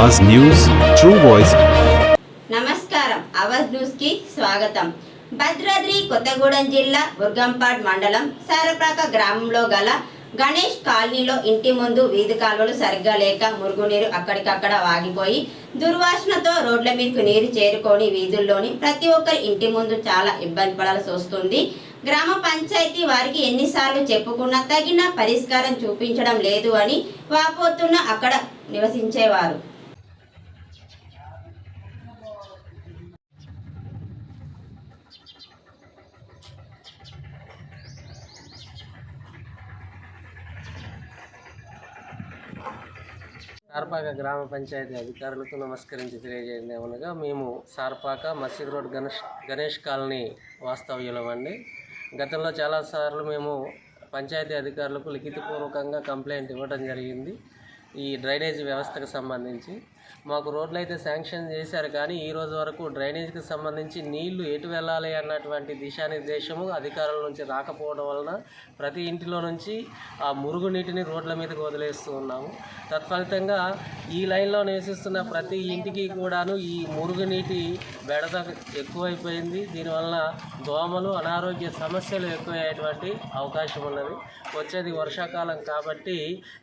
అవాజ్ news true voice నమస్కారం. అవాజ్ న్యూస్కి స్వాగతం. భద్రాద్రి కొత్తగూడెం జిల్లా బుర్గంపాడ్ మండలం సారప్రాక గ్రామంలో గల గణేష్ కాలనీలో ఇంటి ముందు వీధి కాలువలు సరిగ్గా లేక మురుగునీరు అక్కడికక్కడ వాగిపోయి దుర్వాసనతో రోడ్ల మీదకు నీరు చేరుకొని వీధుల్లోని ప్రతి ఒక్కరి ఇంటి ముందు చాలా ఇబ్బంది పడాల్సి వస్తుంది. గ్రామ పంచాయతీ వారికి ఎన్నిసార్లు చెప్పుకున్నా తగిన పరిష్కారం చూపించడం లేదు అని వాపోతున్న అక్కడ నివసించేవారు. సార్పాక గ్రామ పంచాయతీ అధికారులకు నమస్కరించి తెలియజేయండి. ఏమనగా మేము సార్పాక మసీద్ రోడ్ గణేష్ గణేష్ కాలనీ వాస్తవ్యులమండి గతంలో చాలాసార్లు మేము పంచాయతీ అధికారులకు లిఖితపూర్వకంగా కంప్లైంట్ ఇవ్వడం జరిగింది. ఈ డ్రైనేజ్ వ్యవస్థకు సంబంధించి. మాకు రోడ్లు అయితే శాంక్షన్ చేశారు కానీ ఈ రోజు వరకు డ్రైనేజ్కి సంబంధించి నీళ్ళు ఎటు వెళ్ళాలి అన్నటువంటి దిశానిర్దేశము అధికారుల నుంచి రాకపోవడం వలన ప్రతి ఇంటిలో నుంచి ఆ మురుగు నీటిని రోడ్ల మీదకు వదిలేస్తూ ఉన్నాము. తత్ఫలితంగా ఈ లైన్లో నివసిస్తున్న ప్రతి ఇంటికి కూడాను ఈ మురుగునీటి బెడద ఎక్కువైపోయింది. దీనివల్ల దోమలు అనారోగ్య సమస్యలు ఎక్కువయ్యేటువంటి అవకాశం ఉన్నది. వచ్చేది వర్షాకాలం కాబట్టి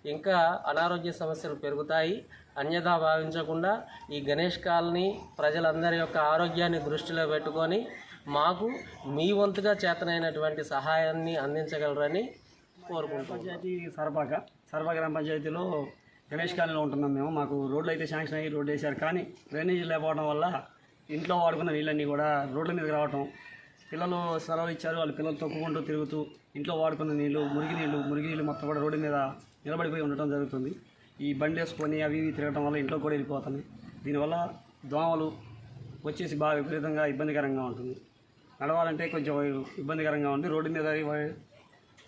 ఇంకా అనారోగ్య సమస్యలు పెరుగుతాయి. అన్యథా భావించకుండా ఈ గణేష్ కాలనీ ప్రజలందరి యొక్క ఆరోగ్యాన్ని దృష్టిలో పెట్టుకొని మాకు మీ వంతుగా చేతనైనటువంటి సహాయాన్ని అందించగలరని కోరుకుంటున్నాం. పంచాయతీ సరపాక సరపాక గ్రామ పంచాయతీలో గణేష్ కాలనీలో ఉంటున్నాం మేము. మాకు రోడ్లు అయితే శాంక్షన్ అయ్యి రోడ్డు వేశారు. కానీ డ్రైనేజీ లేకపోవడం వల్ల ఇంట్లో వాడుకున్న నీళ్ళన్నీ కూడా రోడ్ల మీదకి రావటం పిల్లలు సెలవులు ఇచ్చారు. వాళ్ళు పిల్లలు తొక్కుకుంటూ తిరుగుతూ ఇంట్లో వాడుకున్న నీళ్ళు మురిగి నీళ్ళు మురిగి నీళ్ళు మొత్తం కూడా రోడ్డు మీద నిలబడిపోయి ఉండటం జరుగుతుంది. ఈ బండి వేసుకొని అవి ఇవి తిరగటం వల్ల ఇంట్లో కూడా వెళ్ళిపోతున్నాయి దీనివల్ల దోమలు వచ్చేసి బాగా విపరీతంగా ఇబ్బందికరంగా ఉంటుంది. నడవాలంటే కొంచెం ఇబ్బందికరంగా ఉంది. రోడ్డు మీద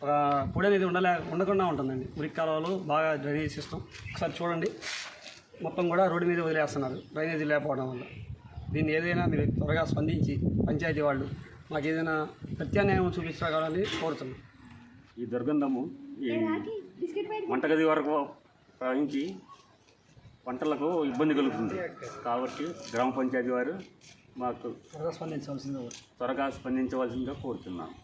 ఒక పొడి అనేది ఉండలే ఉండకుండా ఉంటుందండి. మురికి కాలువలు బాగా డ్రైనేజ్ సిస్టమ్ ఒకసారి చూడండి. మొత్తం కూడా రోడ్డు మీద వదిలేస్తున్నారు. డ్రైనేజీ లేకపోవడం వల్ల. దీన్ని ఏదైనా మీరు త్వరగా స్పందించి పంచాయతీ వాళ్ళు మాకు ఏదైనా ప్రత్యామ్నాయం చూపించగలని కోరుతున్నాం. ఈ దుర్గంధము ఈ వంటగది వరకు ప్రవహించి పంటలకు ఇబ్బంది కలుగుతుంది. కాబట్టి గ్రామ పంచాయతీ వారు మాకు త్వరగా స్పందించవలసింది త్వరగా స్పందించవలసిందిగా కోరుతున్నాను